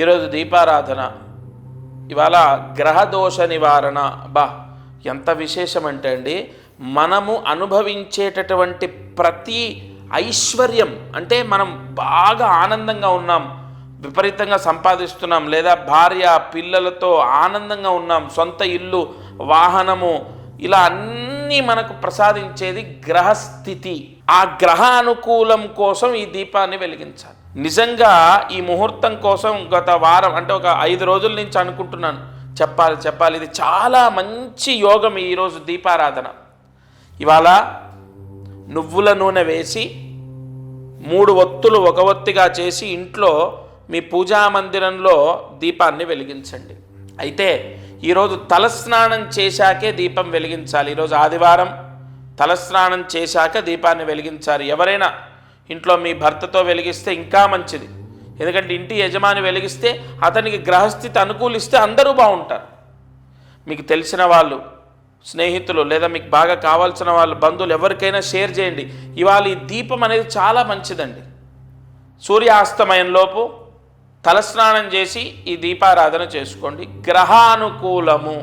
ఈరోజు దీపారాధన. ఇవాళ గ్రహదోష నివారణ. బా ఎంత విశేషం అంటే అండి మనము అనుభవించేటటువంటి ప్రతి ఐశ్వర్యం అంటే మనం బాగా ఆనందంగా ఉన్నాం విపరీతంగా సంపాదిస్తున్నాం లేదా భార్య పిల్లలతో ఆనందంగా ఉన్నాం సొంత ఇల్లు వాహనము ఇలా అన్నీ మనకు ప్రసాదించేది గ్రహస్థితి. ఆ గ్రహ అనుకూలం కోసం ఈ దీపాన్ని వెలిగించాలి. నిజంగా ఈ ముహూర్తం కోసం గత వారం అంటే ఒక ఐదు రోజుల నుంచి అనుకుంటున్నాను. చెప్పాలి చెప్పాలి. ఇది చాలా మంచి యోగం ఈరోజు దీపారాధన. ఇవాళ నువ్వుల నూనె వేసి మూడు ఒత్తులు ఒక ఒత్తిగా చేసి ఇంట్లో మీ పూజా మందిరంలో దీపాన్ని వెలిగించండి. అయితే ఈరోజు తలస్నానం చేశాకే దీపం వెలిగించాలి. ఈరోజు ఆదివారం తలస్నానం చేశాక దీపాన్ని వెలిగించాలి. ఎవరైనా ఇంట్లో మీ భర్తతో వెలిగిస్తే ఇంకా మంచిది. ఎందుకంటే ఇంటి యజమాని వెలిగిస్తే అతనికి గ్రహస్థితి అనుకూలిస్తే అందరూ బాగుంటారు. మీకు తెలిసిన వాళ్ళు స్నేహితులు లేదా మీకు బాగా కావాల్సిన వాళ్ళు బంధువులు ఎవరికైనా షేర్ చేయండి. ఇవాళ ఈ దీపం అనేది చాలా మంచిదండి. సూర్యాస్తమయంలోపు తలస్నానం చేసి ఈ దీపారాధన చేసుకోండి. గ్రహానుకూలము.